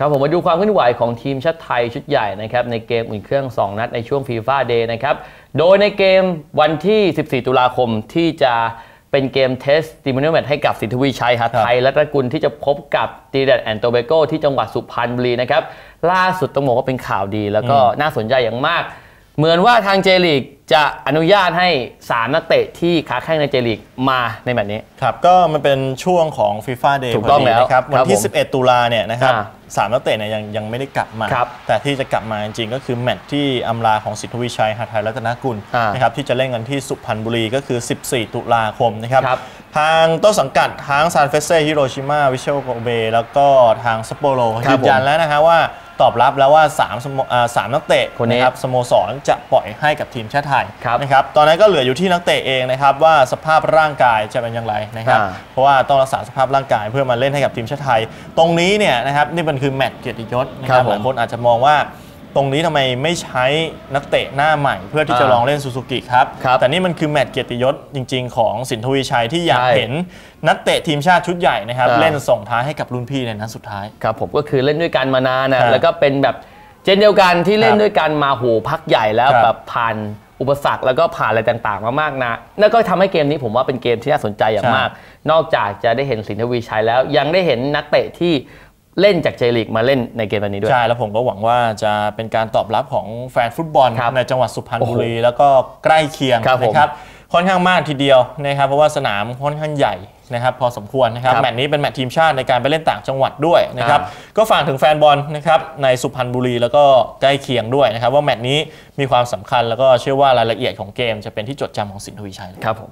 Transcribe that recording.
ครับผมมาดูความเคลื่อนไหวของทีมชาติไทยชุดใหญ่นะครับในเกมอุ่นเครื่อง 2 นัดในช่วงฟีฟ่าเดย์นะครับ โดยในเกมวันที่ 14 ตุลาคมที่จะเป็นเกมเทสติมิโนเมตให้กับสินทวีชัยหัตไทยและตระกุลที่จะพบกับตีแดดแอนโตเบโกที่จังหวัดสุพรรณบุรีนะครับ ล่าสุดต้องบอกว่าเป็นข่าวดี แล้วก็น่าสนใจอย่างมาก เหมือนว่าทางเจลีกจะอนุญาตให้3นักเตะที่ค้าแข่งในเจลีกมาในแบบนี้ ครับ ก็มันเป็นช่วงของ FIFA Day ถูกต้องพดีแล้วนะครับวันที่ครับผม11 ตุลาเนี่ยนะครับอ่า สามนักเตะเนี่ยยังยังไม่ได้กลับมาครับแต่ที่จะกลับมาจริงๆ ก็คือแมตช์ที่อำลาของสิทธวิชัยหาไทยรัตนกุลอ่านนะครับที่จะเล่นกันที่สุพรรณบุรีก็คือ 14 ตุลาคมนะครับครับทางต้นสังกัดทั้งซานเฟเซ่ฮิโรชิมาวิเชลโกเบแล้วก็ทางซัปโปโรครัยืบนยันแล้วนะฮะว่า ตอบรับแล้วว่า3สโมอ่าสามนักเตะคนนี้นะครับสโมสรจะปล่อยให้กับทีมชาติไทยครับนะครับตอนนั้นก็เหลืออยู่ที่นักเตะเองนะครับว่าสภาพร่างกายจะเป็นอย่างไรนะครับอ่า เพราะว่าต้องรักษาสภาพร่างกายเพื่อมาเล่นให้กับทีมชาติไทย ตรงนี้เนี่ยนะครับนี่มันคือแมตช์เกียรติยศนะคครัรับบผม หลายคนอาจจะมองว่า ตรงนี้ทำไมไม่ใช้นักเตะหน้าใหม่ เพื่อที่จะอ่าลองเล่นซูซูกิครับครับ แต่นี่มันคือแมตช์เกียรติยศจริง ๆ ของสินทวีชัยที่อยากใช่เห็นนักเตะทีมชาติชุดใหญ่นะครับอ่าเล่นส่งท้ายให้กับรุ่นพี่ในนัดสุดท้ายครับผมก็คือเล่นด้วยกันมานานครันะบแล้วก็เป็นแบบเจนเดียวกันที่เล่นครับด้วยกันมาโหพักใหญ่แล้วครับแบบผ่านอุปสรรคแล้วก็ผ่านอะไรต่างๆ มามากนะนั่นก็ทำให้เกมนี้ผมว่าเป็นเกมที่น่าสนใจอย่างใช่มาก นอกจากจะได้เห็นสินทวีชัยแล้วยังได้เห็นนักเตะที่ เล่นจากเจลีกมาเล่นในเกมวันนี้ด้วย ใช่ แล้วผมก็หวังว่าจะเป็นการตอบรับของแฟนฟุตบอลครับในจังหวัดสุพรรณบุรีโอ้โหแล้วก็ใกล้เคียงครับผมนะครับค่อนข้างมากทีเดียวนะครับเพราะว่าสนามค่อนข้างใหญ่นะครับพอสมควรนะครับครับแมตช์นี้เป็นแมตช์ทีมชาติในการไปเล่นต่างจังหวัดด้วยนะครับอ่ก็ฝากถึงแฟนบอลนะครับในสุพรรณบุรีแล้วก็ใกล้เคียงด้วยนะครับว่าแมตช์นี้มีความสำคัญแล้วก็เชื่อว่ารายละเอียดของเกมจะเป็นที่จดจำของสินทวีชัยครับผม